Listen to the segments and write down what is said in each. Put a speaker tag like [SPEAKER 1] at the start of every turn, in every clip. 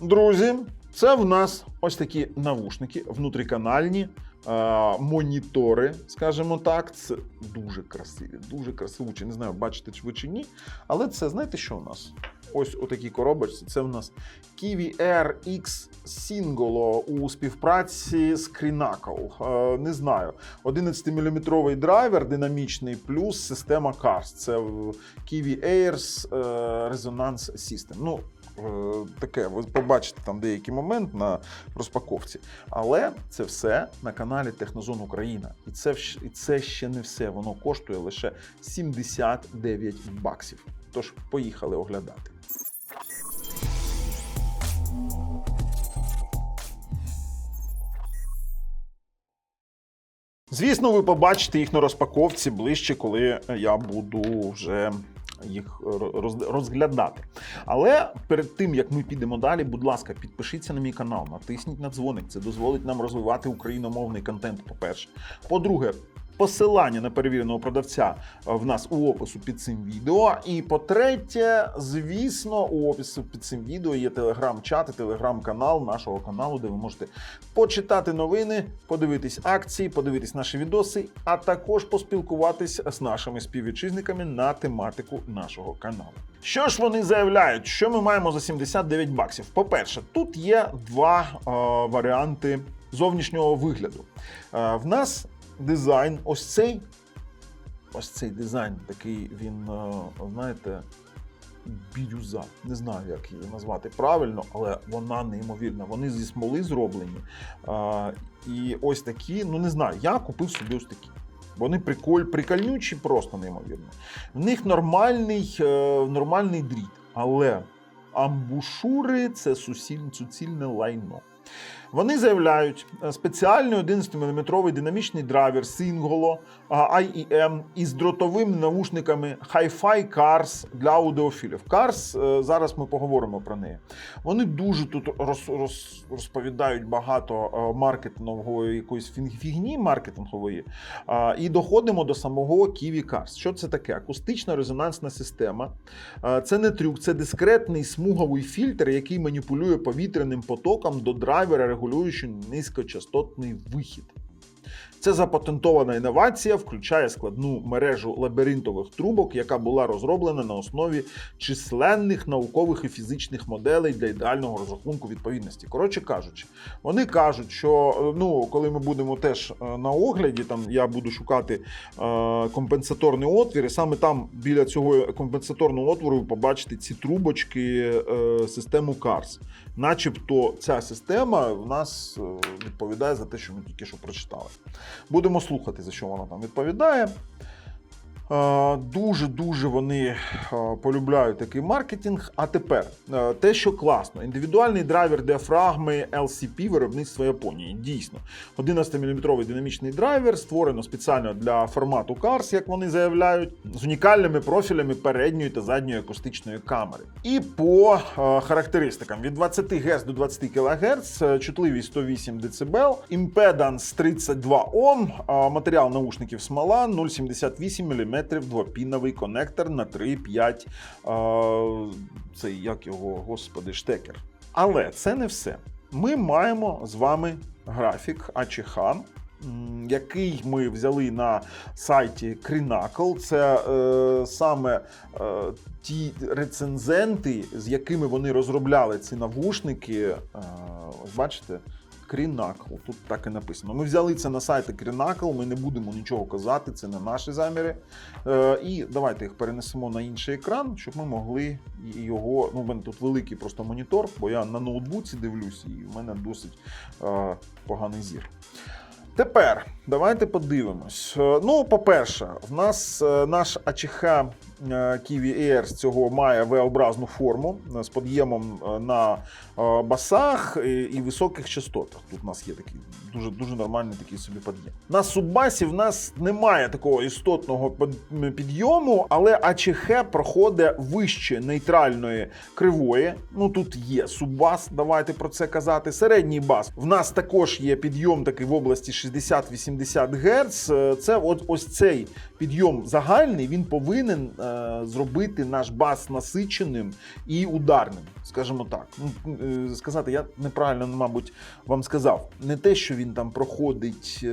[SPEAKER 1] Друзі, це в нас ось такі навушники, внутріканальні. е, Монітори, скажімо так, це дуже красиві, дуже красиві. Не знаю, бачите чи ви чи ні. Але це знаєте, що у нас? Ось у такій коробочці. Це в нас Kiwi Air X Singolo у співпраці з Crinacle. Е, Не знаю. 11-мм драйвер динамічний, плюс система CARS. Це Kiwi Airs е, Resonance System. Ну, таке, ви побачите там деякий момент на розпаковці. Але це все на каналі Технозон Україна. І це, і це ще не все. Воно коштує лише 79 баксів. Тож поїхали оглядати. Звісно, ви побачите їх на розпаковці ближче, коли я буду вже їх розглядати. Але перед тим як ми підемо далі, будь ласка, підпишіться на мій канал, натисніть на дзвоник. Це дозволить нам розвивати україномовний контент. По-перше, по-друге. Посилання на перевіреного продавця е, в нас у опису під цим відео. І по-третє, звісно, у описі під цим відео є телеграм-чат і телеграм-канал нашого каналу, де ви можете почитати новини, подивитись акції, подивитись наші відоси, а також поспілкуватись з нашими співвітчизниками на тематику нашого каналу. Що ж вони заявляють? Що ми маємо за 79 баксів? По-перше, тут є два е, варіанти зовнішнього вигляду. Е, в нас дизайн, ось цей. Ось цей дизайн, такий він, е, знаєте, бірюза. Не знаю, як її назвати правильно, але вона неймовірна. Вони зі смоли зроблені. А, і ось такі, ну не знаю, я купив собі ось такі. Вони приколь, прикольнючі, просто неймовірно. В них нормальний, е, нормальний дріт, але амбушури це суцільне лайно. Вони заявляють е, спеціальний 11-мм динамічний драйвер Singolo IEM із дротовими навушниками Hi-Fi Cars для аудіофілів. Cars, е, зараз ми поговоримо про неї. Вони дуже тут роз, роз, розповідають багато е, маркетингової якоїсь фігні маркетингової. І доходимо до самого Kiwi Cars. Що це таке? Акустична резонансна система. Це не трюк, це дискретний смуговий фільтр, який маніпулює повітряним потоком до драйвера, регулюючи низькочастотний вихід. Це запатентована інновація, включає складну мережу лабіринтових трубок, яка була розроблена на основі численних наукових і фізичних моделей для ідеального розрахунку відповідності. Коротше кажучи, вони кажуть, що е, ну, коли ми будемо теж е, на огляді, там я буду шукати е, компенсаторний отвір, і саме там біля цього компенсаторного отвору ви побачите ці трубочки е, систему CARS. Начебто ця система в нас е, відповідає за те, що ми тільки що прочитали. Будемо слухати, за що вона там відповідає. Дуже дуже вони е, полюбляють такий маркетинг. А тепер е, те, що класно, індивідуальний драйвер діафрагми LCP виробництва Японії. Дійсно, 11-мм динамічний драйвер створено спеціально для формату CARS, як вони заявляють, з унікальними профілями передньої та задньої акустичної камери. І по е, характеристикам від 20 Гц до 20 кГц, е, чутливість 108 дБ, імпеданс 32 Ом, е, матеріал наушників смола 0,78 мм двопіновий конектор на 3,5 е, цей як його, господи, штекер. Але це не все. Ми маємо з вами графік АЧХ, який ми взяли на сайті Crinacle. Це е, саме е, ті рецензенти, з якими вони розробляли ці навушники. Е, бачите. Крінакл, тут так і написано. Ми взяли це на сайті Крінакл, ми не будемо нічого казати, це не наші заміри. Е, і давайте їх перенесемо на інший екран, щоб ми могли його. Ну, в мене тут великий просто монітор, бо я на ноутбуці дивлюсь, і в мене досить е, поганий зір. Тепер давайте подивимось. Е, Ну, по-перше, в нас е, наш АЧХ Kiwi Air з цього має V-образну форму е, з під'ємом е, на е, басах і, високих частотах. Тут у нас є такий дуже дуже нормальний такий собі під'єм. На суббасі в нас немає такого істотного підйому, але АЧХ проходить вище нейтральної кривої. Ну тут є суббас, давайте про це казати. Середній бас. В нас також є підйом такий в області 60-80 Гц. Е, Це от ось цей підйом загальний, він повинен е, е, зробити наш бас насиченим і ударним, скажімо так. Ну, е, сказати, я неправильно, мабуть, вам сказав. Не те, що він там проходить е,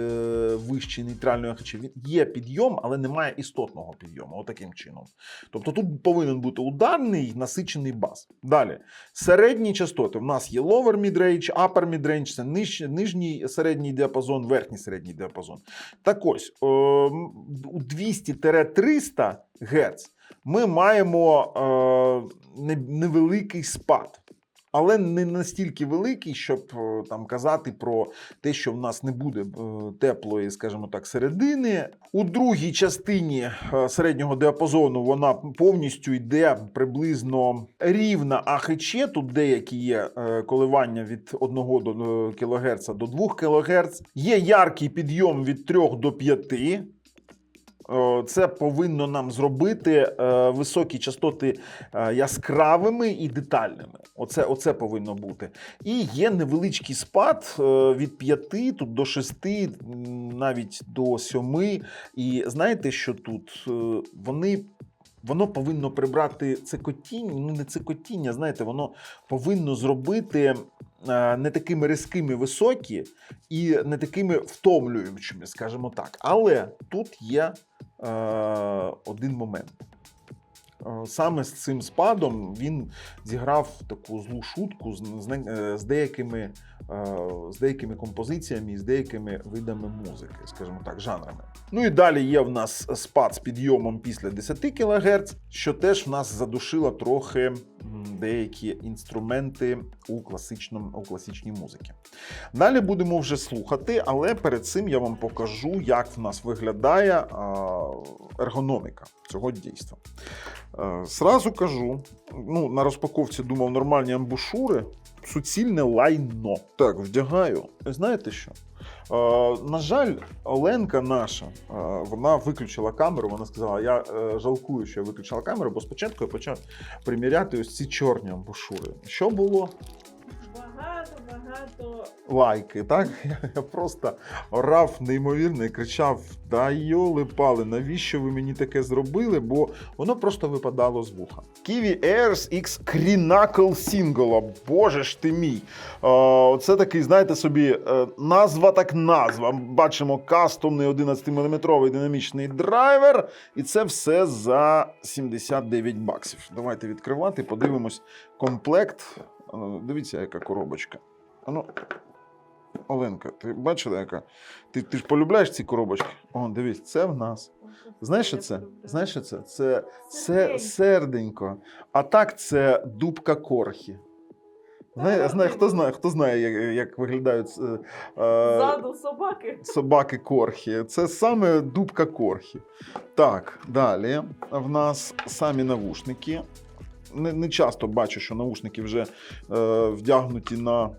[SPEAKER 1] вище нейтральної хачі. Він є підйом, але немає істотного підйому. Отаким чином. Тобто тут повинен бути ударний насичений бас. Далі. Середні частоти. В нас є lower midrange, upper midrange, це ниж, нижній середній діапазон, верхній середній діапазон. Так ось, е, у 200-300 Гц ми маємо е, невеликий спад. Але не настільки великий, щоб е, там казати про те, що в нас не буде е, теплої, скажімо так, середини. У другій частині е, середнього діапазону вона повністю йде приблизно рівна АХЧ. Тут деякі є коливання від 1 до кГц до 2 кГц. Є яркий підйом від 3 до 5. Це повинно нам зробити е, високі частоти е, яскравими і детальними. Оце, оце повинно бути. І є невеличкий спад е, від 5 тут до 6, навіть до 7. І знаєте, що тут? Вони. Воно повинно прибрати цикотіння, ну не цикотіння, знаєте, воно повинно зробити е, не такими різкими високі і не такими втомлюючими, скажімо так. Але тут є е, один момент. Е, Саме з цим спадом він зіграв таку злу шутку з, е, деякими, е, з деякими композиціями з деякими видами музики, скажімо так, жанрами. Ну і далі є в нас спад з підйомом після 10 кГц, що теж в нас задушило трохи деякі інструменти у, у класичній музиці. Далі будемо вже слухати, але перед цим я вам покажу, як в нас виглядає ергономіка цього дійства. Е, Сразу кажу, ну, на розпаковці думав нормальні амбушури, суцільне лайно. Так, вдягаю. Знаєте що? Е, на жаль, Оленка наша, е, вона виключила камеру. Вона сказала: я е, жалкую, що я виключила камеру, бо спочатку я почав приміряти ось ці чорні амбушури. Що було?
[SPEAKER 2] Багато,
[SPEAKER 1] лайки, так? Я просто орав неймовірно і кричав: Да йоли пали, навіщо ви мені таке зробили? Бо воно просто випадало з вуха. Kiwi Airs X Crinacle Single. Боже ж ти мій. Е, Це такий, знаєте собі, е, назва так назва. Бачимо кастомний 11-мм динамічний драйвер, і це все за 79 баксів. Давайте відкривати, подивимось комплект. Е, Дивіться, яка коробочка. Ану, Оленка, ти бачила, яка? Ти, ти ж полюбляєш ці коробочки? О, дивись, це в нас. Знаєш, що це? Знаєш, що це? Це, це
[SPEAKER 2] Серденько.
[SPEAKER 1] А так це дубка корхі. Знає, знає, хто знає, хто знає, як, як виглядають е, е,
[SPEAKER 2] Ззаду собаки.
[SPEAKER 1] собаки корхі. Це саме дубка корхі. Так, далі в нас самі навушники. Не, не часто бачу, що навушники вже е, вдягнуті на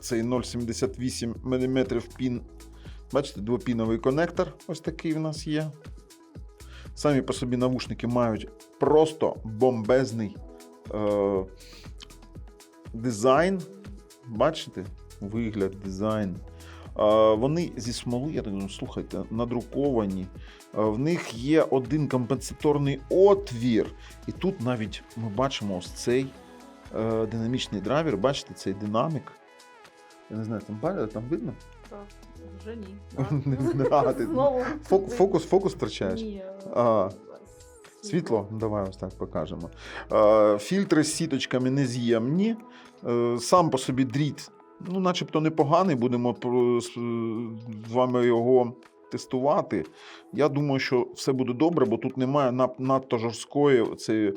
[SPEAKER 1] цей 0,78 мм пін. Бачите, двопіновий конектор. Ось такий в нас є. Самі по собі навушники мають просто бомбезний е, дизайн. Бачите? Вигляд, дизайн. Е, Вони зі смоли, я думаю, слухайте, надруковані. Е, В них є один компенсаторний отвір. І тут навіть ми бачимо ось цей е, динамічний драйвер. Бачите, цей динамік. Я не знаю, там, ба- там видно?
[SPEAKER 2] Так, Вже ні.
[SPEAKER 1] А, ти-
[SPEAKER 2] Знову.
[SPEAKER 1] Фок- Фокус, фокус втрачаєш.
[SPEAKER 2] Ні.
[SPEAKER 1] А, Світло, давай ось так покажемо. Е, Фільтри з сіточками нез'ємні. Е, Сам по собі дріт, ну, начебто непоганий, будемо про- з з вами його тестувати. Я думаю, що все буде добре, бо тут немає нап- надто жорсткої цієї е,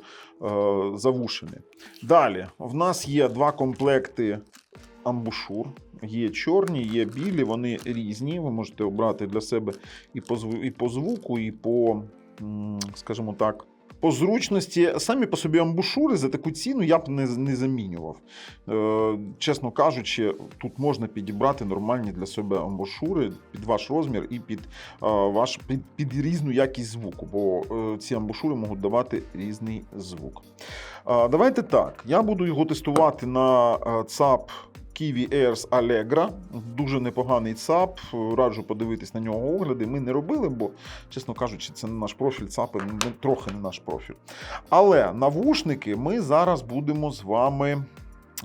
[SPEAKER 1] завушини. Далі, в нас є два комплекти амбушур. Є чорні, є білі, вони різні. Ви можете обрати для себе і по, і по звуку, і по, скажімо так, по зручності. Самі по собі амбушури за таку ціну я б не, не замінював. Е, чесно кажучи, тут можна підібрати нормальні для себе амбушури під ваш розмір і під, е, ваш, під, під різну якість звуку, бо е, ці амбушури можуть давати різний звук. Е, давайте так. Я буду його тестувати на ЦАП Kiwi Airs Allegra. Дуже непоганий ЦАП. Раджу подивитись на нього огляди. Ми не робили, бо, чесно кажучи, це не наш профіль. ЦАПи не, трохи не наш профіль. Але навушники ми зараз будемо з вами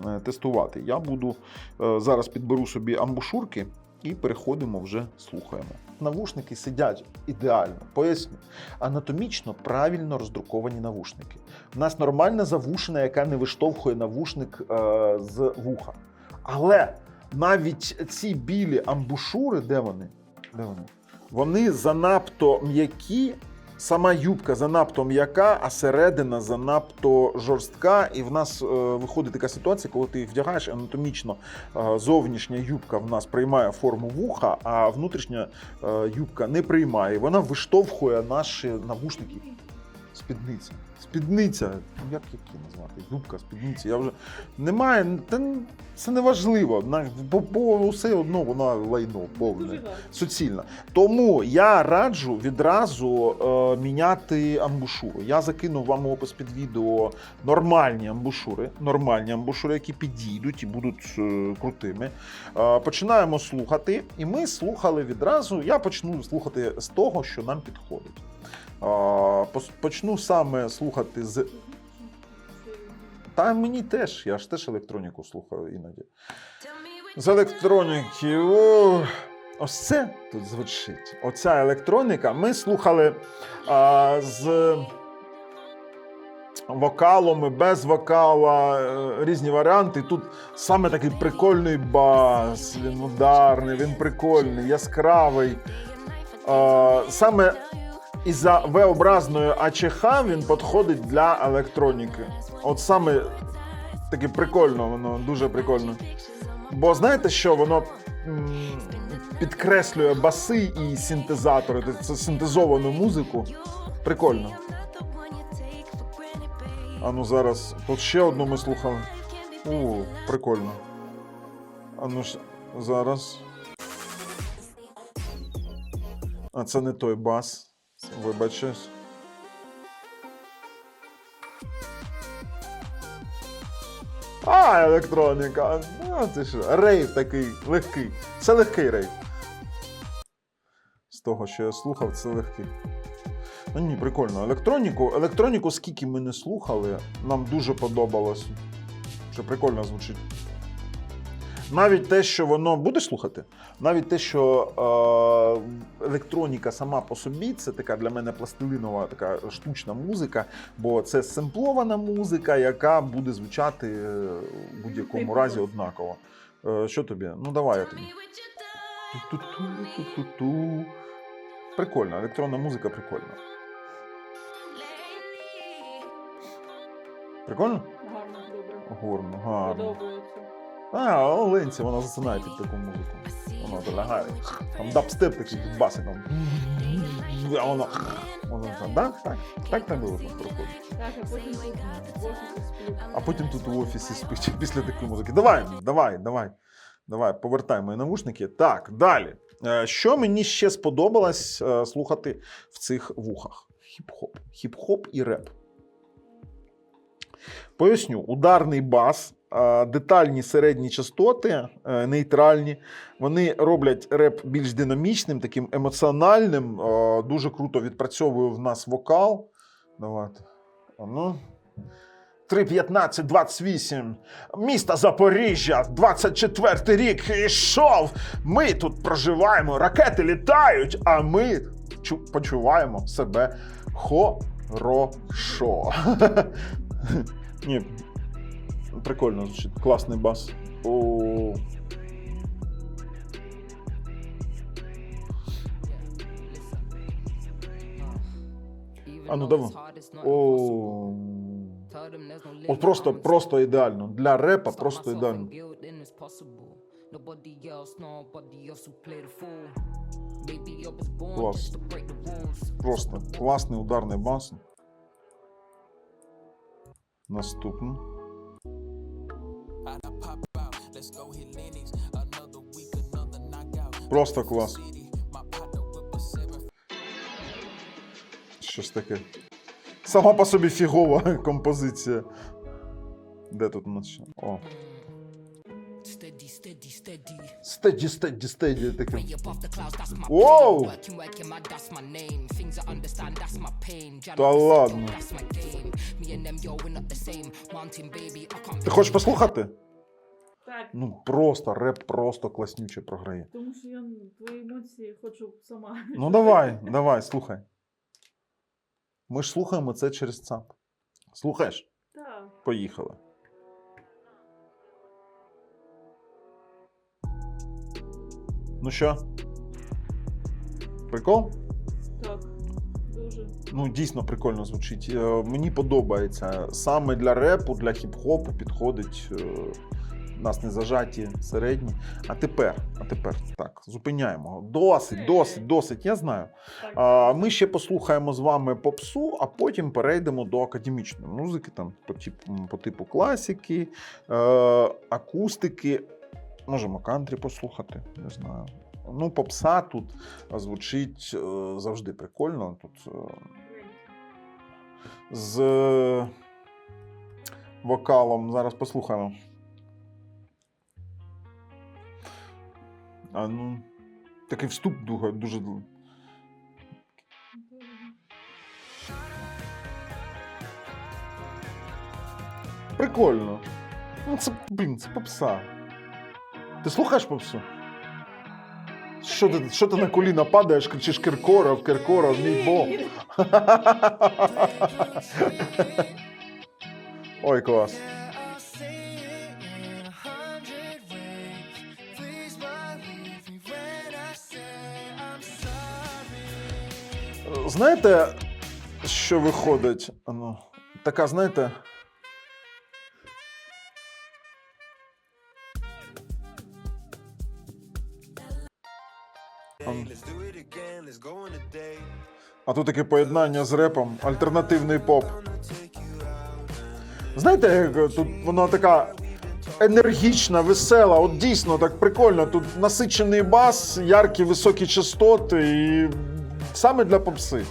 [SPEAKER 1] е, тестувати. Я буду е, зараз підберу собі амбушурки і переходимо вже слухаємо. Навушники сидять ідеально. Поясню. Анатомічно правильно роздруковані навушники. У нас нормальна завушина, яка не виштовхує навушник е, з вуха. Але навіть ці білі амбушури, де вони? Де вони? Вони занадто м'які. Сама юбка занадто м'яка, а середина занадто жорстка. І в нас е, виходить така ситуація, коли ти їх вдягаєш анатомічно е, зовнішня юбка в нас приймає форму вуха, а внутрішня е, юбка не приймає. Вона виштовхує наші навушники. Спідниця. Спідниця. Як які назвати? Юбка, спідниця. Я вже немає. Це не важливо. На- Бо, бо все одно вона лайно повне суцільна. Тому я раджу відразу е, міняти амбушуру. Я закинув вам опис під відео нормальні амбушури, нормальні амбушури, які підійдуть і будуть е, крутими. Е, починаємо слухати, і ми слухали відразу. Я почну слухати з того, що нам підходить. Почну саме слухати з. Та мені теж, я ж теж електроніку слухаю іноді. З електроніки. О, ось це тут звучить. Оця електроніка. Ми слухали а, з вокалом, без вокала, е, різні варіанти. Тут саме такий прикольний бас, він ударний, він прикольний, яскравий. А, саме із-за V-образної АЧХ він підходить для електроніки. От саме таке прикольно, воно дуже прикольно. Бо знаєте що, воно підкреслює баси і синтезатори, тобто це синтезовану музику. Прикольно. А ну зараз. Тут ще одну ми слухали. О, прикольно. А ну ж зараз. А це не той бас. Вибачаюсь. А, електроніка. Ну, це що? Рейв такий легкий. Це легкий рейв. З того, що я слухав, це легкий. Ну ні, прикольно. Електроніку, електроніку, скільки ми не слухали, нам дуже подобалось. Що прикольно звучить. Навіть те, що воно будеш слухати, навіть те, що е, електроніка сама по собі, це така для мене пластилинова така штучна музика, бо це семплована музика, яка буде звучати е, в будь-якому разі однаково. Е, що тобі? Ну давай я тобі. Ту-ту-ту-ту-ту-ту. Прикольно, електронна музика прикольна. Прикольно?
[SPEAKER 2] Гарно, добре.
[SPEAKER 1] Горно, гарно. А, Оленці, вона засинає під таку музику. Вона то лягає. Там дабстеп такий баси там. А воно. Воно там, да? Так, так так було там проходить.
[SPEAKER 2] Так, а потім тут в офісі сплю.
[SPEAKER 1] А потім тут у офісі спить після такої музики. Давай, давай, давай. Давай, повертай мої навушники. Так, далі. Е, Що мені ще сподобалось е, слухати в цих вухах? Хіп-хоп. Хіп-хоп і реп. Поясню: ударний бас, детальні середні частоти, е, нейтральні. Вони роблять реп більш динамічним, таким емоціональним. Е, Дуже круто відпрацьовує в нас вокал. Давайте. А ну. 3.15, 28. Місто Запоріжжя, 24 рік ішов. Ми тут проживаємо, ракети літають, а ми чу- почуваємо себе хорошо. Ні, прикольно звучить. Класний бас. О. А ну давай. О. От просто, просто ідеально. Для репа просто ідеально. Клас. Просто класний ударний бас. Наступний. Просто клас. Щось таке. Сама по собі фігова композиція. Де тут у нас ще? О.
[SPEAKER 3] steady, steady, steady.
[SPEAKER 1] Стеді, стеді, стеді. Таке.
[SPEAKER 3] Jam
[SPEAKER 1] Та ладно. Ти хочеш послухати?
[SPEAKER 2] Так,
[SPEAKER 1] Ну просто реп просто класнюче програє.
[SPEAKER 2] тому що я твої емоції хочу сама.
[SPEAKER 1] Ну давай, давай, слухай. Ми ж слухаємо це через ЦАП. Слухаєш?
[SPEAKER 2] Так.
[SPEAKER 1] Поїхали. Ну що? Прикол?
[SPEAKER 2] Так. Дуже.
[SPEAKER 1] Ну, дійсно прикольно звучить. Е, Мені подобається. Саме для репу, для хіп-хопу підходить. Е, У нас не зажаті середні. А тепер, а тепер так, зупиняємо. Досить, досить, досить, я знаю. А, Ми ще послухаємо з вами попсу, а потім перейдемо до академічної музики, там по типу, по типу класики, е, акустики. Можемо кантрі послухати, не знаю. Ну, попса тут звучить е, завжди прикольно. Тут е, з вокалом зараз послухаємо. А ну, такий вступ дуже, дуже Прикольно. Ну, це, блін, це попса. Ти слухаєш попсу? Що ти, що ти на коліна падаєш, кричиш Киркоров, Киркоров, мій Бог. Ой, клас. Знаєте, що виходить? Ну, така, знаєте. А тут таке поєднання з репом, альтернативний поп. Знаєте, тут вона така енергічна, весела, от дійсно так прикольно. Тут насичений бас, яркі високі частоти і саме для попси.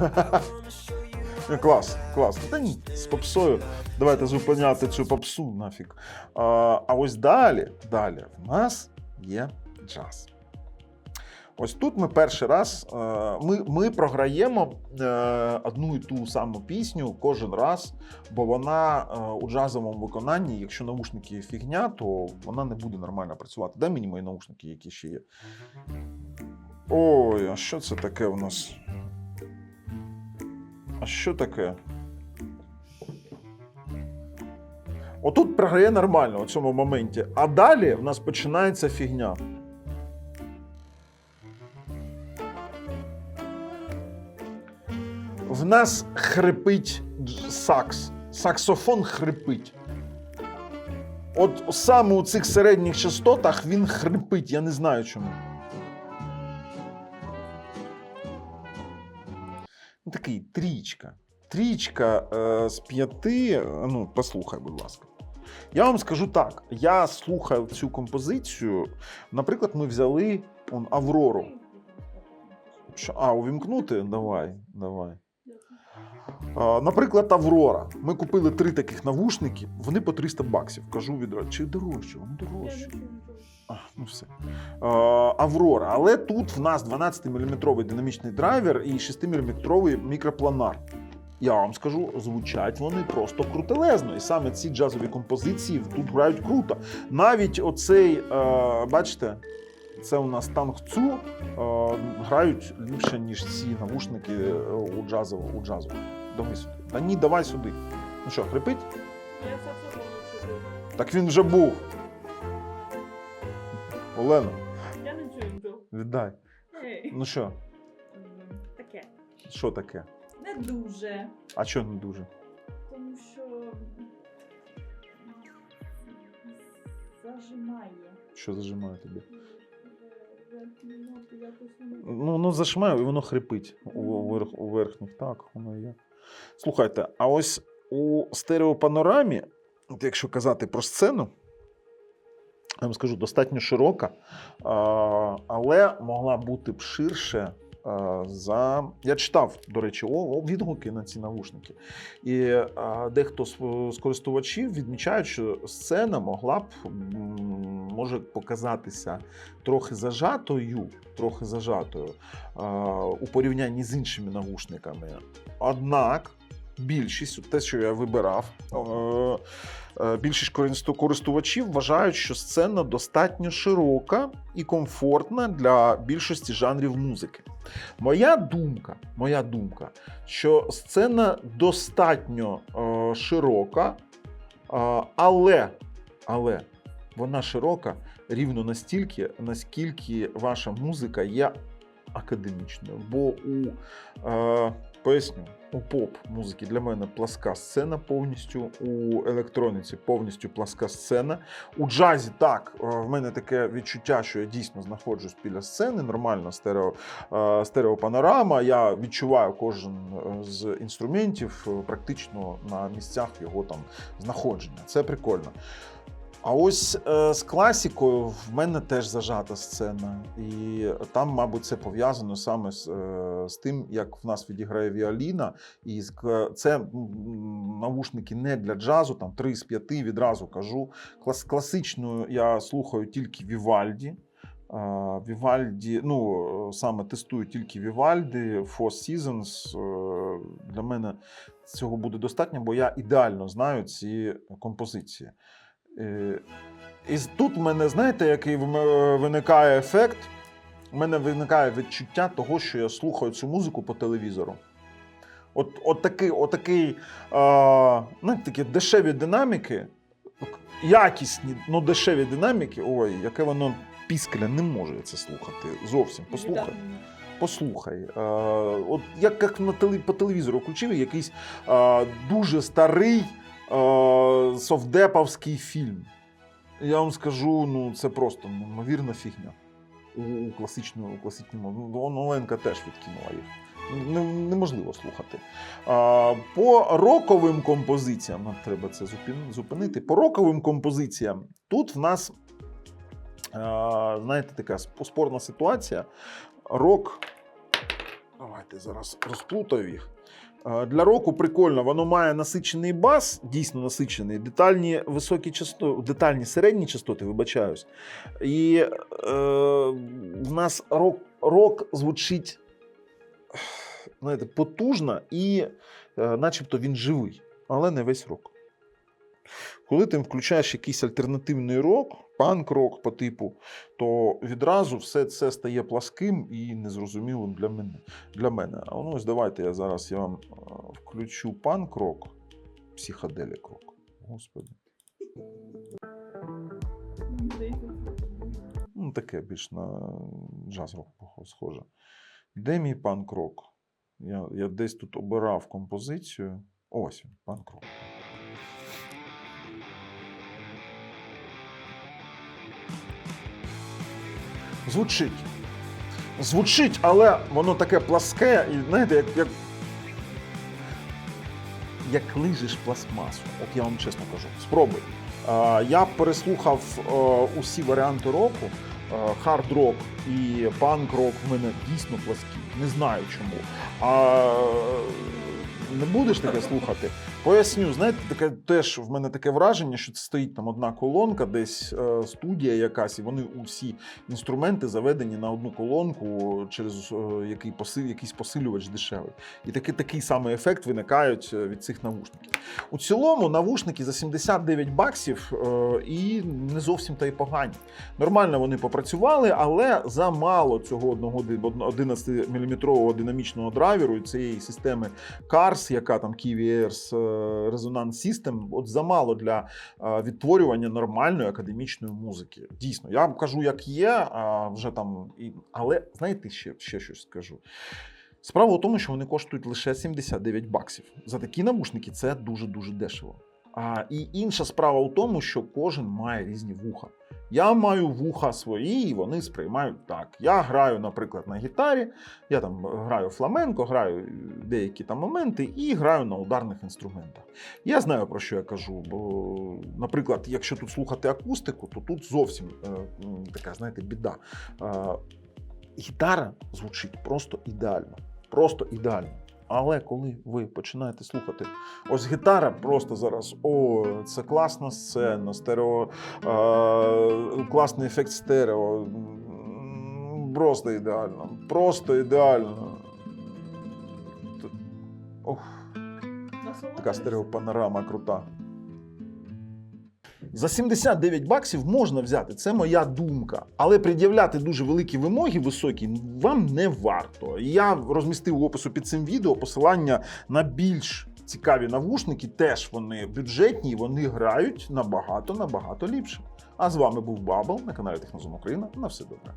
[SPEAKER 1] Клас, клас. Та ні, з попсою. Давайте зупиняти цю попсу нафіг. А ось далі, далі в нас є джаз. Ось тут ми перший раз е, ми, ми програємо е, одну і ту саму пісню кожен раз, бо вона е, у джазовому виконанні, якщо наушники фігня, то вона не буде нормально працювати. Дай мені мої наушники, які ще є. Ой, а що це таке у нас? А що таке? Отут програє нормально у цьому моменті, а далі в нас починається фігня. В нас хрипить сакс. Саксофон хрипить. От саме у цих середніх частотах він хрипить, я не знаю чому. Ну, такий трічка. Трічка е, з п'яти. Ну, послухай, будь ласка. Я вам скажу так: я слухав цю композицію. Наприклад, ми взяли он, Аврору. А, увімкнути? Давай, давай. Наприклад, Аврора. Ми купили три таких навушники, вони по 300 баксів. Кажу відразу, чи дорожче? Вони
[SPEAKER 2] нічого.
[SPEAKER 1] А, ну все. Аврора. Але тут в нас 12-мм динамічний драйвер і 6-мм мікропланар. Я вам скажу, звучать вони просто крутелезно. І саме ці джазові композиції тут грають круто. Навіть оцей, бачите, це у нас танк цу грають ліпше, ніж ці навушники е, у джазово, у джазу. Давай сюди. Та ні, давай сюди. Ну що, хрипить?
[SPEAKER 2] Я саксофон чую.
[SPEAKER 1] Так він вже був. Олена,
[SPEAKER 2] Я не чую нічого.
[SPEAKER 1] віддай.
[SPEAKER 2] Ей.
[SPEAKER 1] Ну що,
[SPEAKER 2] Таке.
[SPEAKER 1] що таке?
[SPEAKER 2] Не дуже.
[SPEAKER 1] А що не дуже?
[SPEAKER 2] Тому що зажимає.
[SPEAKER 1] Що зажимає тобі?
[SPEAKER 2] Не
[SPEAKER 1] Ну, воно зажимає і воно хрипить у, у, верх- у верхніх. Так, воно є. Слухайте, а ось у стереопанорамі, от якщо казати про сцену, я вам скажу, достатньо широка, але могла бути б ширше за. Я читав, до речі, відгуки на ці навушники. І дехто з, користувачів відмічають, що сцена могла б може показатися трохи зажатою, трохи зажатою у порівнянні з іншими навушниками. Однак більшість, те, що я вибирав, е, е, більшість користувачів вважають, що сцена достатньо широка і комфортна для більшості жанрів музики. Моя думка, моя думка, що сцена достатньо е, широка, але, але вона широка рівно настільки, наскільки ваша музика є академічною. Бо у е, поясню, у поп музики для мене пласка сцена повністю, у електроніці повністю пласка сцена. У джазі так, е, в мене таке відчуття, що я дійсно знаходжусь біля сцени, нормальна стерео, е, стереопанорама. Я відчуваю кожен е, з інструментів практично на місцях його там знаходження. Це прикольно. А ось е, з класікою в мене теж зажата сцена, і там, мабуть, це пов'язано саме з, е, з тим, як в нас відіграє Віоліна. І це навушники не для джазу, там 3 з 5 відразу кажу. Клас, класичну я слухаю тільки Вівальді. А, Вівальді, ну е, саме тестую тільки Вівальді, Four Seasons. Е, Для мене цього буде достатньо, бо я ідеально знаю ці композиції. Е, І тут в мене, знаєте, який виникає ефект? У мене виникає відчуття того, що я слухаю цю музику по телевізору. От, от такий, от такий, а, знаєте, такі дешеві динаміки, якісні, ну дешеві динаміки, ой, яке воно піскля, не можу я це слухати. Зовсім. Послухай. Послухай, е, от як, як на теле, по телевізору включив якийсь е, дуже старий е, совдеповський фільм. Я вам скажу, ну це просто неймовірна фігня. У, у класичному, класичному. Ну, Оленка теж відкинула їх. Неможливо слухати. А, по роковим композиціям, нам треба це зупинити. По роковим композиціям тут в нас, а, знаєте, така спорна ситуація. Рок. Давайте зараз розплутаю їх. Для року прикольно, воно має насичений бас, дійсно насичений, детальні високі частоти, детальні середні частоти, вибачаюсь. І е, в нас рок, рок звучить знаєте, потужно і е, начебто він живий, але не весь рок. Коли ти включаєш якийсь альтернативний рок, панк-рок по типу, то відразу все це стає пласким і незрозумілим для мене. Для мене. А ну ось давайте я зараз я вам включу панк-рок, психоделік рок. Господи. Ну, таке більш на джаз-рок схоже. Де мій панк-рок? Я, я десь тут обирав композицію. Ось він, панк-рок. Звучить. Звучить, але воно таке пласке, і знаєте, як, як, як лижеш пластмасу. От я вам чесно кажу. Спробуй. Е, Я переслухав е, усі варіанти року. Е, Хард-рок і панк-рок в мене дійсно пласкі. Не знаю чому. А не будеш таке слухати? Поясню, знаєте, таке теж в мене таке враження, що це стоїть там одна колонка, десь е, студія якась, і вони усі інструменти заведені на одну колонку через е, який посил, якийсь посилювач дешевий. І такий, такий самий ефект виникають е, від цих навушників. У цілому навушники за 79 баксів е, і не зовсім та й погані. Нормально вони попрацювали, але замало цього одного 11-мм динамічного драйверу і цієї системи CARS, яка там KVRS е, систем от замало для відтворювання нормальної академічної музики. Дійсно, я вам кажу, як є, вже там, і... але знаєте, ще, ще щось скажу. Справа у тому, що вони коштують лише 79 баксів. За такі навушники це дуже-дуже дешево. А, і інша справа в тому, що кожен має різні вуха. Я маю вуха свої, і вони сприймають так. Я граю, наприклад, на гітарі, я там граю фламенко, граю деякі там моменти і граю на ударних інструментах. Я знаю про що я кажу. Бо, наприклад, якщо тут слухати акустику, то тут зовсім е, така, знаєте, біда. Е, гітара звучить просто ідеально. Просто ідеально. Але коли ви починаєте слухати, ось гітара просто зараз, о, це класна сцена, стерео, е, класний ефект стерео. Просто ідеально. Просто ідеально. Ох, така стереопанорама крута. За 79 баксів можна взяти, це моя думка. Але пред'являти дуже великі вимоги високі вам не варто. Я розмістив в опису під цим відео посилання на більш цікаві навушники. Теж вони бюджетні, вони грають набагато набагато ліпше. А з вами був Бабл на каналі Технозом Україна. На все добре.